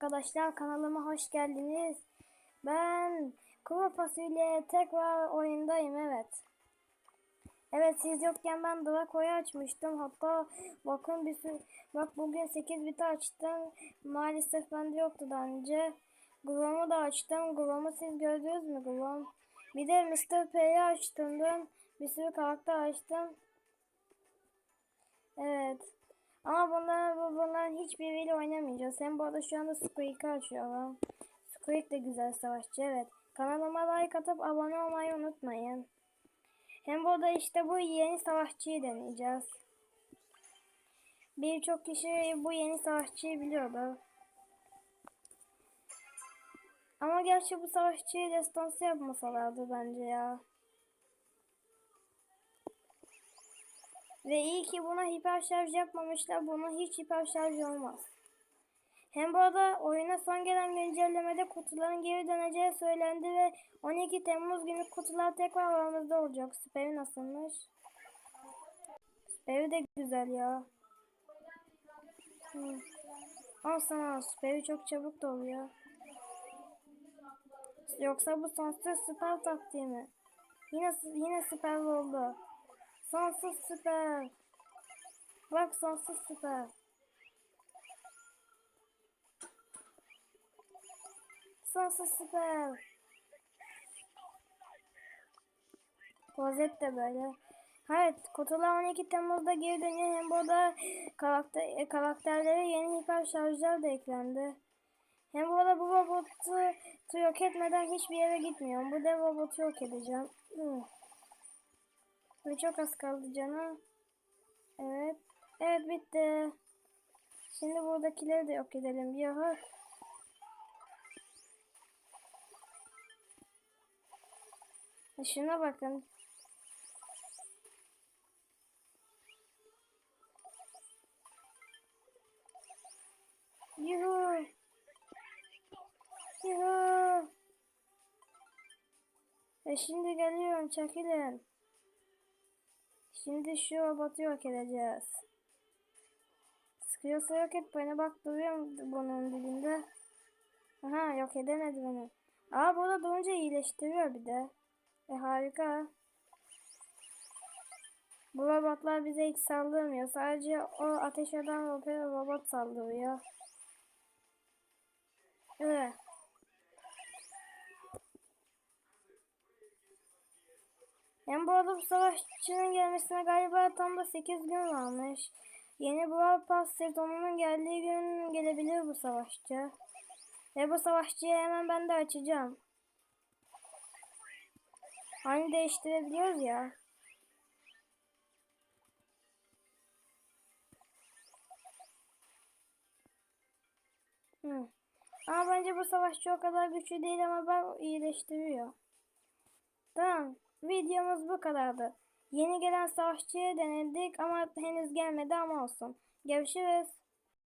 Arkadaşlar kanalıma hoş geldiniz. Ben kuru fasulye tekrar oyundayım evet. Evet siz yokken ben Draco'yu açmıştım. Hatta bakın bir sürü, bak bugün 8 biti açtım. Maalesef bende yoktu daha önce. Grom'u da açtım. Grom'u siz gördünüz mü Grom? Bir de Mr. P'yi açtım dün. Bir sürü karakter açtım. Evet. Ama bunlar, bu- bunların hiçbiriyle oynamayacağız. Hem bu arada şu anda Squeak'ı açıyorum. Squeak de güzel savaşçı evet. Kanalıma like atıp abone olmayı unutmayın. Hem bu arada işte bu yeni savaşçıyı deneyeceğiz. Birçok kişi bu yeni savaşçıyı biliyordu. Ama gerçi bu savaşçıyı destansı yapmasalardı bence ya. Ve iyi ki buna hiper şarj yapmamışlar. Buna hiç hiper şarj olmaz. Hem bu arada oyuna son gelen güncellemede kutuların geri döneceği söylendi ve 12 Temmuz günü kutular tekrar aramızda olacak. Süperi nasılmış? Süperi de güzel ya. Hı. Al sana süperi çok çabuk doluyor. Yoksa bu sonsuz süper taktiği mi? Yine yine süper oldu. Sonsuz süper. Bak sonsuz süper. Sonsuz süper. Rozet de böyle. Evet, kutular 12 Temmuz'da geri dönüyor. Hem burada karakter, e, karakterlere yeni hiper şarjlar da eklendi. Hem burada bu robotu tu yok etmeden hiçbir yere gitmiyorum. Bu dev robotu yok edeceğim. Hı. Ve çok az kaldı canım. Evet. Evet bitti. Şimdi buradakileri de yok edelim. Yuhu. Ha, Şuna bakın. Yuhu. Yuhu. E şimdi geliyorum çekilin. Şimdi şu robotu yok edeceğiz. Sıkıyorsa yok et beni bak duruyorum bunun dibinde. Aha yok edemedi beni. Aa burada durunca iyileştiriyor bir de. E harika. Bu robotlar bize hiç saldırmıyor. Sadece o ateş eden robot saldırıyor. Evet. Hem bu arada bu savaşçının gelmesine galiba tam da 8 gün varmış. Yeni Brawl Pass sezonunun geldiği gün gelebilir bu savaşçı. Ve bu savaşçıyı hemen ben de açacağım. Hani değiştirebiliyoruz ya. Hı. Ama bence bu savaşçı o kadar güçlü değil ama bak iyileştiriyor. Tamam. Videomuz bu kadardı. Yeni gelen savaşçıyı denedik ama henüz gelmedi ama olsun. Görüşürüz.